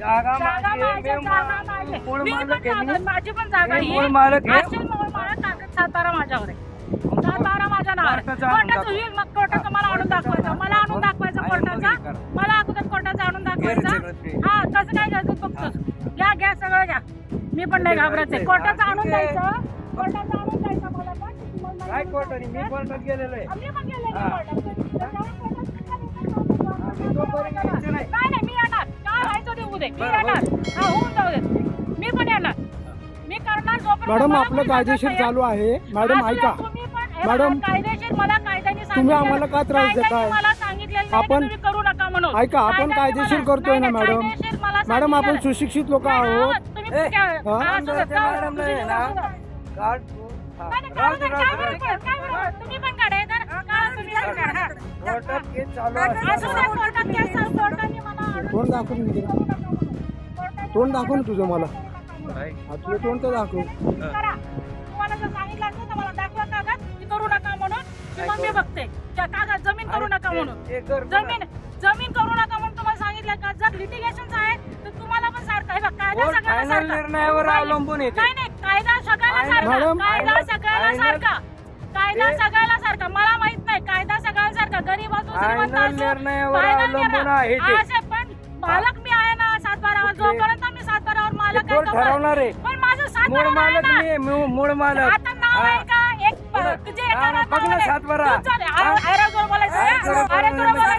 जागा जागा मी जागा पण जागा-. माझी पण जागा मी मूळ मालक आहे. मूळ मालक कागद सातारा माझ्यावर आहे सातारा माझ्या नावावर आहे. कोर्टाचं आणून कोर्टाचं होईल मग कोर्टाचं मला आणून दाखवायचं मला आणून दाखवायचं आणि मग कोर्टाचा करा. मला अगोदर कोर्टाचं आणून ते. दाखवायचं हा कसं काय घ्यायचं बघतोस घ्या घ्या सगळं घ्या मी पण नाही घाबरायचं कोर्टाचं आणून ठीक आहे. द्यायचं कोर्टाचं आणून द्यायचं मला पण मग मला काय आणून कोर्टाने मी द्यायचं. कोर्टात गेलेलो आहे आम्ही पण गेलेलो. कोर्टात. त्याच्यावर कोर्टात दे. मी येणार. हा होऊन जाऊ दे. मी पण येणार. मी करणार जोपर्यंत मॅडम मला आपलं कोणी कायदेशीर सांगत चालू आहे. मॅडम नाही. ऐका. तुम्ही पण- हे मॅडम, कायदेशीर मला कायद्याने तुम्ही सांगितलेलं- आम्हाला का त्रास कायद्याने देताय? मला सांगितलेलं नाही की आपण- तुम्ही करू नका म्हणून. ऐका, आपण कायद्याने कायदेशीर मला- करतोय ना, नाही, नाही, मॅडम. कायदेशीर मला मॅडम आपण सांगितलेलं- सुशिक्षित लोक नाही, आहोत. तुम्ही ए, हा? हा, असू दे, जाऊ दे, मॅडमला आहे ना, दे. हा, नाही, नाही, काढू काय काय पण काढा, इधर. काढा, तुम्ही. पण काढा. कोर्टात केस चालू असू असतो दे, कोर्टात केस चालू, कोर्टाने मला ऑर्डर तोंड दाखवून दे. करू नका म्हणून. कोर्टाने तोंड दाखव ना तुझं मला. हा, तुझं तोंड तर दाखव. करा. तुम्हाला जर सांगितलं असेल तर मला दाखवा कागद. की करू नका म्हणून. की मग मी बघते. त्या कागद जमीन करू नका म्हणून. जमीन जमीन करू नका म्हणून तुम्हाला सांगितलं का? जर लिटिगेशन तर तुम्हाला पण सारखं आहे बघ कायदा कोर्ट सगळ्याला फायनल सारखा. निर्णयावर नाही, अवलंबून येते. नाही नाही कायदा सगळ्याला सारखा. कायदा सगळ्याला सारखा. कायदा सगळ्याला सारखा. मला माहीत नाही कायदा सगळ्याला सारखा. गरीब असो श्रीमंत फायनल असो, निर्णयावर अवलंबून. आहे मालक मी आहे ना सातबारावर. कुठले? जोपर्यंत मी सातबारावर मालक ते कोर्ट आहे ठरवणार आहे? पण माझं मूळ सातबारा आहे मालक ना. मी आहे, मूळ मूळ मालक. आता नाव आहे का? एक. जे बघ ना. तूच झाले. अरे अरे तुला बोलायचं. अरे बोलायचं.